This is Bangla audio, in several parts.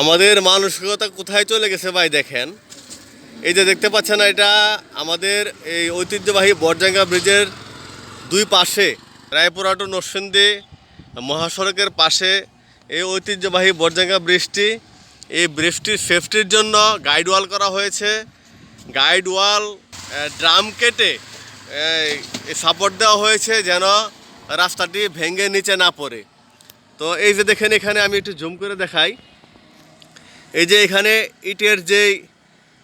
আমাদের মানসিকতা কোথায় চলে গেছে ভাই দেখেন। এই যে দেখতে পাচ্ছেন এটা আমাদের এই ঐতিহ্যবাহী বরজাঙ্গা ব্রিজের দুই পাশে রায়পুরা টু নরসিংদী মহাসড়কের পাশে এই ঐতিহ্যবাহী বরজাঙ্গা ব্রিজটি। এই ব্রিজটির সেফটির জন্য গাইড ওয়াল করা হয়েছে। গাইড ওয়াল ড্রাম কেটে সাপোর্ট দেওয়া হয়েছে যেন রাস্তাটি ভেঙে নিচে না পড়ে। তো এই যে দেখেন এখানে আমি একটু জুম করে দেখাই। এই যে এখানে ইটের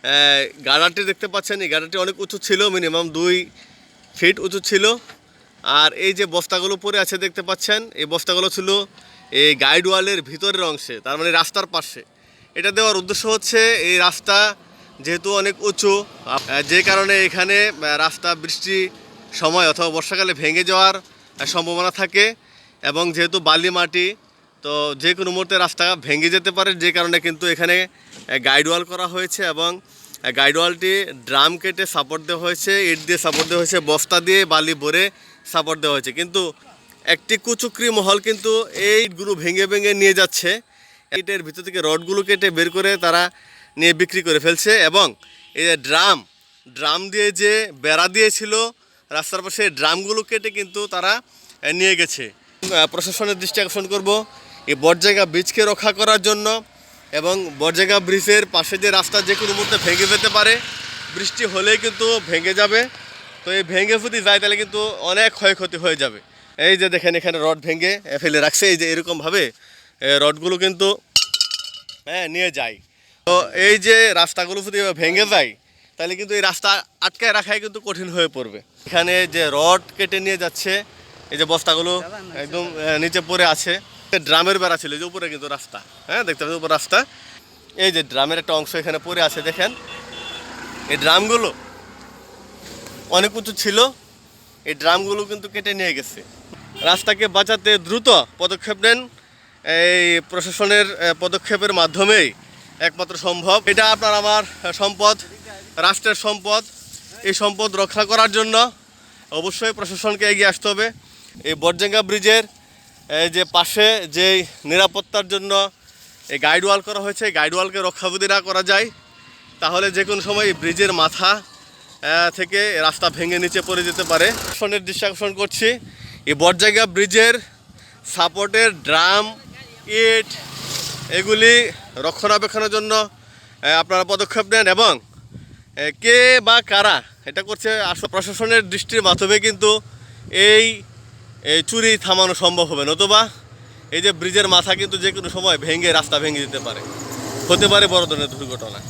আহ, গাড়াটি দেখতে পাচ্ছেন এই গাড়াটি অনেক উঁচু ছিল মিনিমাম দুই ফিট উঁচু ছিল। আর এই যে বস্তাগুলো পরে আছে দেখতে পাচ্ছেন এই বস্তাগুলো ছিল এই গাইড ওয়ালের ভিতরের অংশে তার মানে রাস্তার পাশে। এটা দেওয়ার উদ্দেশ্য হচ্ছে এই রাস্তা যেহেতু অনেক উঁচু যে কারণে এখানে রাস্তা বৃষ্টি সময় অথবা বর্ষাকালে ভেঙে যাওয়ার সম্ভাবনা থাকে। এবং যেহেতু বালি মাটি তো যে কোনো মুহূর্তে রাস্তা ভেঙে যেতে পারে, যে কারণে কিন্তু এখানে গাইড ওয়াল করা হয়েছে এবং গাইড ওয়ালটি ড্রাম কেটে সাপোর্ট দেওয়া হয়েছে, ইট দিয়ে সাপোর্ট দেওয়া হয়েছে, বস্তা দিয়ে বালি ভরে সাপোর্ট দেওয়া হয়েছে। কিন্তু একটি কুচুকরি মহল কিন্তু এই ইটগুলো ভেঙে ভেঙে নিয়ে যাচ্ছে। ইটের ভিতর থেকে রডগুলো কেটে বের করে তারা নিয়ে বিক্রি করে ফেলছে এবং এই যে ড্রাম ড্রাম দিয়ে যে বেড়া দিয়েছিল, রাস্তার পাশে ড্রামগুলো কেটে কিন্তু তারা নিয়ে গেছে। প্রশাসনের দৃষ্টি আকর্ষণ করব। এই বরজায়গা ব্রিজকে রক্ষা করার জন্য এবং বরজায়গা ব্রিজের পাশে যে রাস্তা যে কোনো মুহূর্তে ভেঙে যেতে পারে, বৃষ্টি হলেই কিন্তু ভেঙে যাবে। তো এই ভেঙে যদি যায় তাহলে কিন্তু অনেক ক্ষয়ক্ষতি হয়ে যাবে। এই যে দেখেন এখানে রড ভেঙে ফেলে রাখছে, এই যে এরকমভাবে রডগুলো কিন্তু হ্যাঁ নিয়ে যায়। তো এই যে রাস্তাগুলো যদি ভেঙে যায়, তাহলে কিন্তু এই রাস্তা আটকায় রাখাই কিন্তু কঠিন হয়ে পড়বে। এখানে যে রড কেটে নিয়ে যাচ্ছে, এই যে বস্তাগুলো একদম নিচে পড়ে আছে। ড্রামের বেড়া ছিল যে উপরে কিন্তু রাস্তা। হ্যাঁ দেখতে পাচ্ছেন উপর রাস্তা? এই যে ড্রামের একটা অংশ এখানে পড়ে আছে, দেখেন। এই ড্রামগুলো অনেক উঁচু ছিল, এই ড্রামগুলো কিন্তু কেটে নিয়ে গেছে। রাস্তাকে বাঁচাতে দ্রুত পদক্ষেপ নেন এই প্রশাসনের পদক্ষেপের মাধ্যমেই একমাত্র সম্ভব। এটা আপনার আমার সম্পদ, রাষ্ট্রের সম্পদ। এই সম্পদ রক্ষা করার জন্য অবশ্যই প্রশাসনকে এগিয়ে আসতে হবে। এই বরজেঙ্গা ব্রিজের যে পাশে যে নিরাপত্তার জন্য এই গাইড ওয়াল করা হয়েছে গাইড ওয়ালকে রক্ষা যদি না করা যায়। তাহলে যে কোনো সময় ব্রিজের মাথা থেকে রাস্তা ভেঙে নিচে পড়ে যেতে পারে। প্রশাসনের দৃষ্টি আকর্ষণ করছি। এই বরজায়গা ব্রিজের সাপোর্টের ড্রাম ইট, এগুলি রক্ষণাবেক্ষণের জন্য আপনারা পদক্ষেপ নেন এবং কে বা কারা, এটা করছে প্রশাসনের দৃষ্টির মাধ্যমে কিন্তু এই এই চুরি থামানো সম্ভব হবে, নতুবা এই যে ব্রিজের মাথা কিন্তু যে কোনো সময় ভেঙে রাস্তা ভেঙে যেতে পারে। হতে পারে বড় ধরনের দুর্ঘটনা।